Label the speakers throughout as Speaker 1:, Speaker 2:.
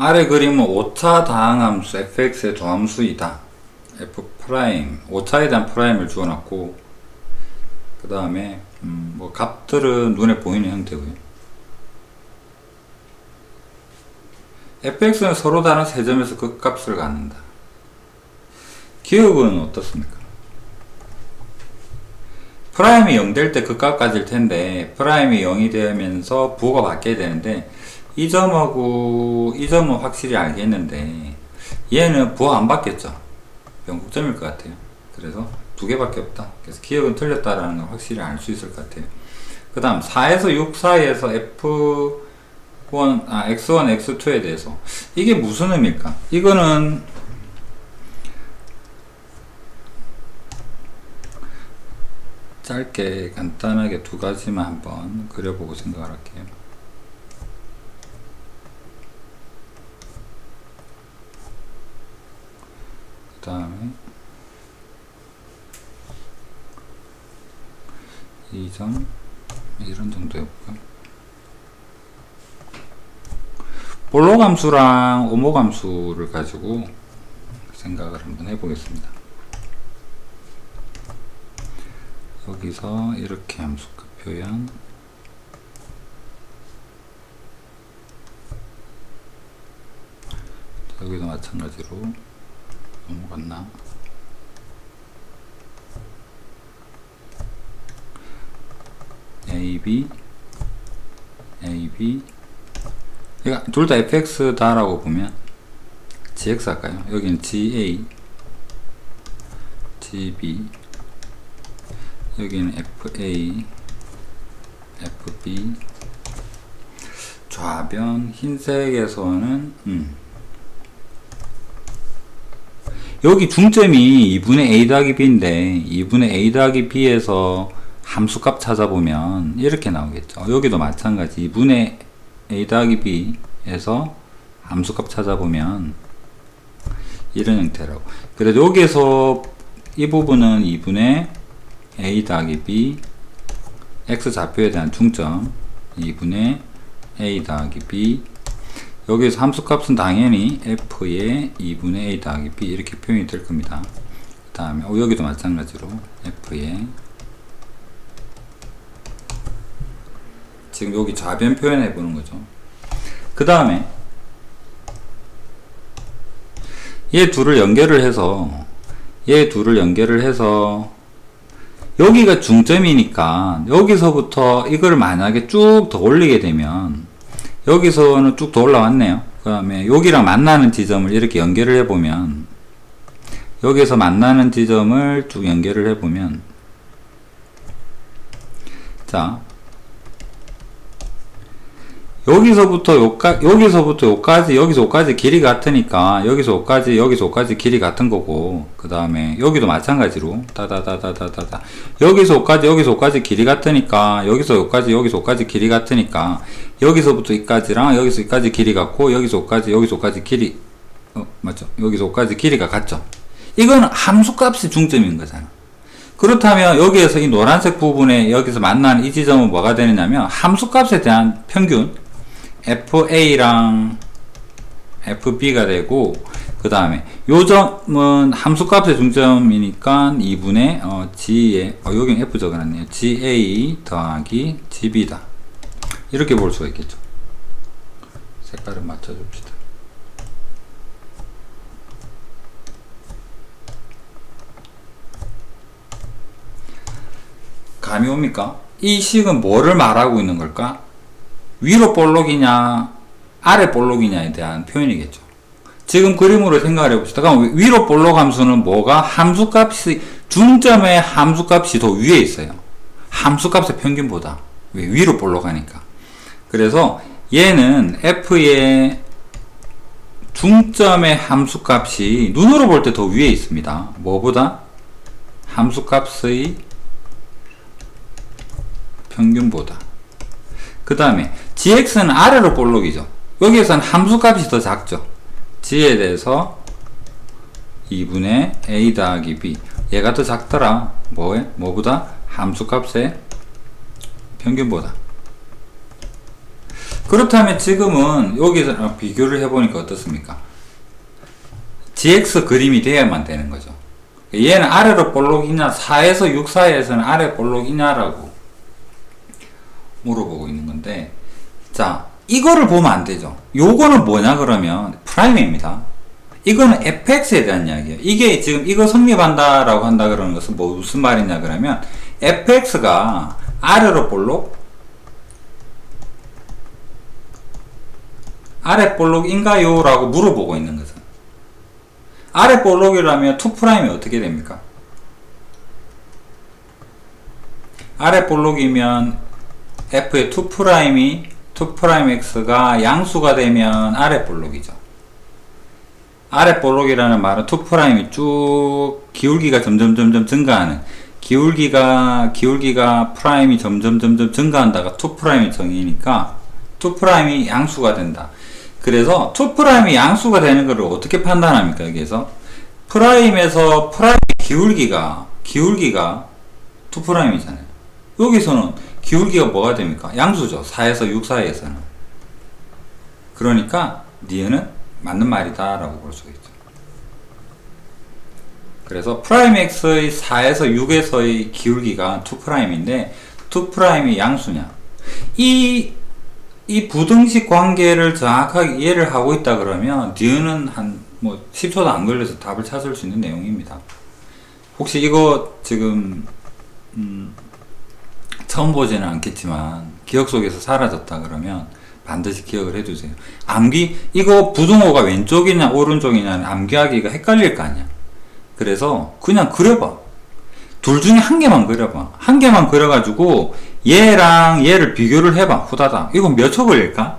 Speaker 1: 아래 그림은 오차 다항함수 fx의 도함수이다. f 프라임 오차에 대한 프라임을 주어놨고 그 다음에 음, 뭐 값들은 눈에 보이는 형태고요. fx는 서로 다른 세 점에서 극값을 갖는다. 기억은 어떻습니까? 프라임이 0 될때 극값 가질 텐데 프라임이 0이 되면서 부호가 바뀌어야 되는데 이 점하고 이 점은 확실히 알겠는데 얘는 부호 안 바뀌었죠. 변곡점일 것 같아요. 그래서 두 개밖에 없다. 그래서 기억은 틀렸다라는 걸 확실히 알 수 있을 것 같아요. 그 다음 4에서 6 사이에서 F1, 아, X1, X2에 대해서 이게 무슨 의미일까? 이거는 짧게 간단하게 두 가지만 한번 그려보고 생각을 할게요. 다음에 2점 이런 정도 해볼까요? 볼로 감수랑 오모 감수를 가지고 생각을 한번 해보겠습니다. 여기서 이렇게 함수값 표현 여기도 마찬가지로 넘어갔나 AB AB 그러니까 둘 다 fx다라고 보면 gx 할까요? 여기는 ga gb 여기는 FA, FB, 좌변, 흰색에서는, 음. 여기 중점이 2분의 A 더하기 B인데, 2분의 A 더하기 B에서 함수값 찾아보면 이렇게 나오겠죠. 여기도 마찬가지. 2분의 A 더하기 B에서 함수값 찾아보면 이런 형태라고. 그래도 여기에서 이 부분은 2분의 a 더하기 b x 좌표에 대한 중점 2분의 a 더하기 b 여기에서 함수값은 당연히 f의 2분의 a 더하기 b 이렇게 표현이 될 겁니다. 그 다음에 어, 여기도 마찬가지로 f의 지금 여기 좌변 표현해 보는 거죠. 그 다음에 얘 둘을 연결을 해서 얘 둘을 연결을 해서 여기가 중점이니까 여기서부터 이걸 만약에 쭉 더 올리게 되면 여기서는 쭉 더 올라왔네요. 그 다음에 여기랑 만나는 지점을 이렇게 연결을 해보면 여기서 만나는 지점을 쭉 연결을 해보면 자 여기서부터 요까 여기서부터 요까지 여기서 요까지 길이 같으니까 여기서 요까지 여기서 요까지 길이 같은 거고 그 다음에 여기도 마찬가지로 다다다다다다다. 여기서 요까지 여기서 요까지 길이 같으니까 여기서 요까지 여기서 요까지 길이 같으니까 여기서부터 이까지랑 여기서 여기까지 길이 같고 여기서 요까지 여기서 요까지 길이 어 맞죠? 여기서 요까지 길이가 같죠? 이건 함수값이 중점인 거잖아. 그렇다면 여기에서 이 노란색 부분에 여기서 만나는 이 지점은 뭐가 되느냐면 함수값에 대한 평균 FA랑 FB가 되고 그 다음에 요 점은 함수값의 중점이니까 2분의 어, G의 어, 여기 F 적어놨네요. GA 더하기 GB다. 이렇게 볼 수가 있겠죠. 색깔을 맞춰줍시다. 감이 옵니까? 이 식은 뭐를 말하고 있는 걸까? 위로 볼록이냐 아래 볼록이냐에 대한 표현이겠죠. 지금 그림으로 생각을 해봅시다. 그럼 위로 볼록 함수는 뭐가 함수값이 중점의 함수값이 더 위에 있어요. 함수값의 평균보다 왜 위로 볼록하니까. 그래서 얘는 f의 중점의 함수값이 눈으로 볼 때 더 위에 있습니다. 뭐보다 함수값의 평균보다. 그 다음에 gx는 아래로 볼록이죠. 여기에서는 함수값이 더 작죠. g에 대해서 2분의 a 더하기 b 얘가 더 작더라. 뭐에? 뭐보다? 함수값의 평균보다. 그렇다면 지금은 여기서 비교를 해보니까 어떻습니까? GX 그림이 돼야만 되는 거죠. 얘는 아래로 볼록이냐, 4에서 6 사이에서는 아래 볼록이냐라고 물어보고 있는 건데, 자, 이거를 보면 안 되죠. 요거는 뭐냐, 그러면, 프라임입니다. 이거는 fx에 대한 이야기예요. 이게 지금 이거 성립한다 라고 한다 그러는 것은 뭐 무슨 말이냐, 그러면, fx가 아래로 볼록, 아래 볼록인가요? 라고 물어보고 있는 거죠. 아래 볼록이라면 2'이 어떻게 됩니까? 아래 볼록이면 f의 2'이 2'x가 양수가 되면 아래 볼록이죠. 아래 볼록이라는 말은 2'이 쭉 기울기가 점점 점점 증가하는 기울기가 기울기가 프라임이 점점 점점 증가한다가 2'이 정의니까 2'이 양수가 된다. 그래서 2'이 양수가 되는 것을 어떻게 판단합니까? 여기에서 프라임에서 프라임 기울기가 기울기가 2'이잖아요. 여기서는 기울기가 뭐가 됩니까? 양수죠. 4에서 6 사이에서는. 그러니까 니은은 맞는 말이다 라고 볼 수가 있죠. 그래서 프라임 x의 4에서 6에서의 기울기가 2'인데 2'이 양수냐 이, 이 부등식 관계를 정확하게 이해를 하고 있다 그러면 니은은 한 뭐 10초도 안 걸려서 답을 찾을 수 있는 내용입니다. 혹시 이거 지금 음, 처음 보지는 않겠지만 기억 속에서 사라졌다 그러면 반드시 기억을 해두세요. 암기 이거 부등호가 왼쪽이냐 오른쪽이냐는 암기하기가 헷갈릴 거 아니야. 그래서 그냥 그려봐. 둘 중에 한 개만 그려봐. 한 개만 그려가지고 얘랑 얘를 비교를 해봐. 후다닥. 이거 몇초 걸릴까?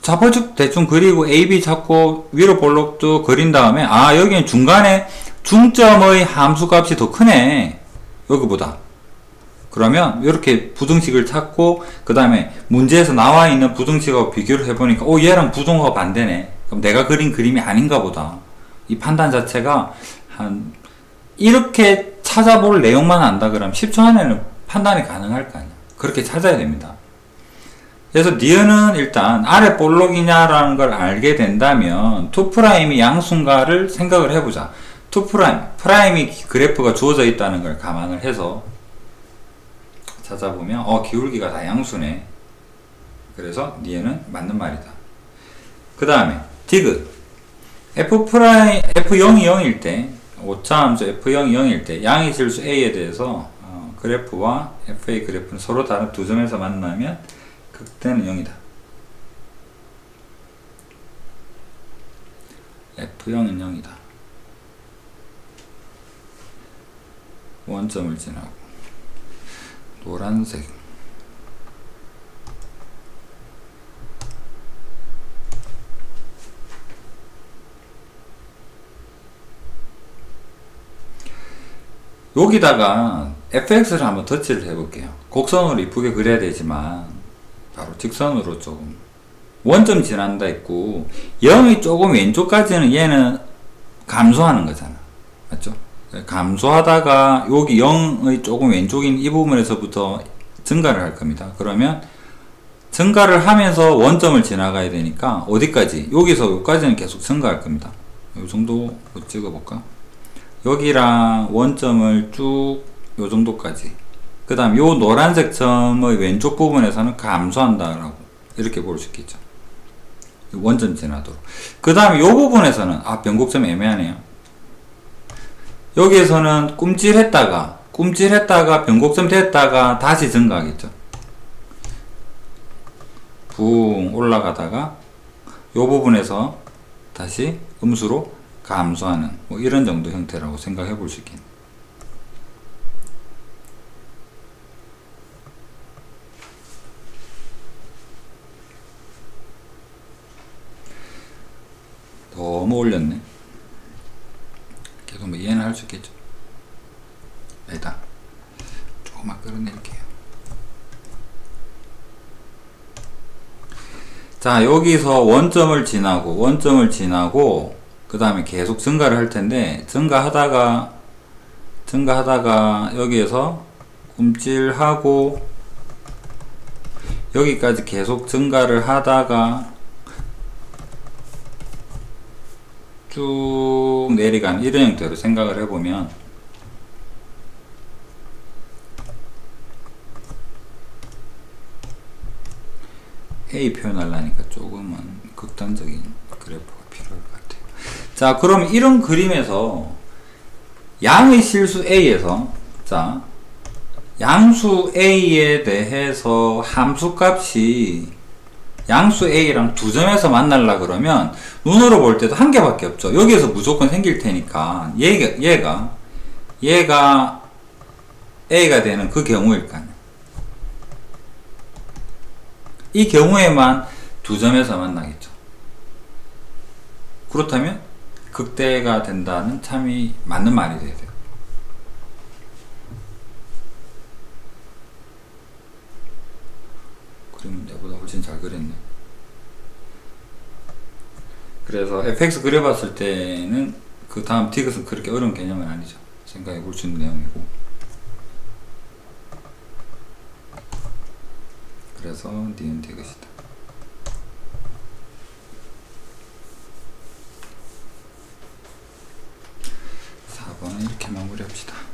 Speaker 1: 자바죽 대충 그리고 AB 잡고 위로 볼록도 그린 다음에 아 여기는 중간에 중점의 함수값이 더 크네. 여기보다. 그러면 이렇게 부등식을 찾고 그 다음에 문제에서 나와 있는 부등식하고 비교를 해보니까 오 얘랑 부등호가 반대네. 그럼 내가 그린 그림이 아닌가 보다. 이 판단 자체가 한 이렇게 찾아볼 내용만 안다 그러면 10초 안에는 판단이 가능할 거 아니야. 그렇게 찾아야 됩니다. 그래서 니은은 일단 아래 볼록이냐라는 걸 알게 된다면 2'이 양수인가를 생각을 해보자. 2' 프라임이 그래프가 주어져 있다는 걸 감안을 해서 찾아보면 어 기울기가 다 양수네. 그래서 니은은 맞는 말이다. 그 다음에 디귿 f 프라임 f0이 0일 때 오차 함수 f0이 0일 때 양의 실수 a에 대해서 어, 그래프와 fa 그래프는 서로 다른 두 점에서 만나면 극대는 0이다. f0은 0이다. 원점을 지나고 노란색 여기다가 fx를 한번 터치를 해볼게요. 곡선으로 이쁘게 그려야 되지만 바로 직선으로 조금 원점 지난다 했고 0이 조금 왼쪽까지는 얘는 감소하는 거잖아. 감소하다가 여기 0의 조금 왼쪽인 이 부분에서부터 증가를 할 겁니다. 그러면 증가를 하면서 원점을 지나가야 되니까 어디까지? 여기서 여기까지는 계속 증가할 겁니다. 이 정도 찍어볼까? 여기랑 원점을 쭉요 정도까지 그 다음 요 노란색 점의 왼쪽 부분에서는 감소한다라고 이렇게 볼 수 있겠죠 원점 지나도록 그 다음에 요 부분에서는 아 변곡점 애매하네요 여기에서는 꿈찔했다가 꿈찔했다가 변곡점 됐다가 다시 증가하겠죠 붕 올라가다가 요 부분에서 다시 음수로 감소하는 뭐 이런 정도 형태라고 생각해 볼 수 있겠네요. 너무 올렸네. 계속 뭐 이해는 할 수 있겠죠. 일단 조금만 끌어낼게요. 자 여기서 원점을 지나고 원점을 지나고 그 다음에 계속 증가를 할 텐데 증가하다가 증가하다가 여기에서 움찔하고 여기까지 계속 증가를 하다가 쭉 내려간 이런 형태로 생각을 해보면 A 표현하려니까 조금은 극단적인 그래프가 필요할 것 같아요. 자, 그럼 이런 그림에서 양의 실수 A에서 자 양수 A에 대해서 함수 값이 양수 A랑 두 점에서 만날라 그러면 눈으로 볼 때도 한 개밖에 없죠. 여기에서 무조건 생길 테니까 얘가 얘가 얘가 A가 되는 그 경우일까요? 이 경우에만 두 점에서 만나겠죠. 그렇다면 극대가 된다는 참이 맞는 말이 돼야 돼요. 그림은 내보다 훨씬 잘 그렸네. 그래서 fx 그려봤을 때는 그 다음 디귿은 그렇게 어려운 개념은 아니죠. 생각해 볼 수 있는 내용이고. 그래서 니은 디귿이다. 4번은 이렇게 마무리합시다.